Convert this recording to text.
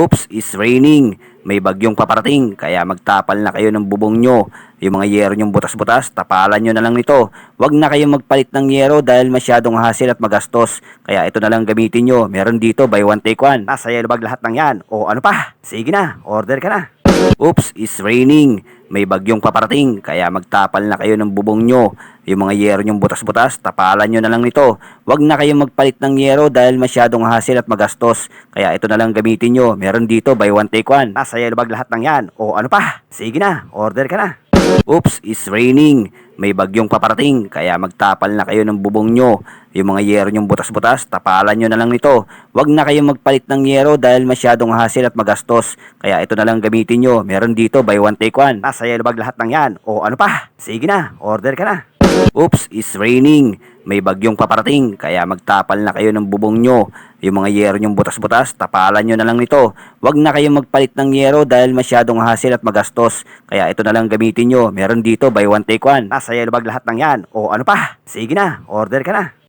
Oops, it's raining. May bagyong paparating, kaya magtapal na kayo ng bubong nyo. Yung mga yero nyong butas-butas, tapalan nyo na lang nito. Huwag na kayong magpalit ng yero dahil masyadong hassle at magastos. Kaya ito na lang gamitin nyo. Meron dito, buy one take one. Nasa yellow bag lahat ng yan. O ano pa? Sige na, order ka na. Oops, it's raining. May bagyong paparating, kaya magtapal na kayo ng bubong nyo. Yung mga yero nyong butas-butas, tapalan nyo na lang nito. Huwag na kayong magpalit ng yero dahil masyadong hassle at magastos. Kaya ito na lang gamitin nyo. Meron dito, buy one take one. Nasa yellow bag lahat ng yan. O ano pa? Sige na, order ka na. Oops, it's raining. May bagyong paparating, kaya magtapal na kayo ng bubong nyo. Yung mga yero nyong butas-butas, tapalan nyo na lang nito. Huwag na kayong magpalit ng yero dahil masyadong hassle at magastos. Kaya ito na lang gamitin nyo. Meron dito, buy one take one. Nasa yellow bag lahat ng yan. O ano pa? Sige na, order ka na. Oops, it's raining. May bagyong paparating, kaya magtapal na kayo ng bubong nyo. Yung mga yero nyong butas-butas, tapalan nyo na lang nito. Huwag na kayong magpalit ng yero dahil masyadong hassle at magastos. Kaya ito na lang gamitin nyo. Meron dito, buy one take one. Nasa yellow bag lahat ng yan. O ano pa? Sige na, order ka na.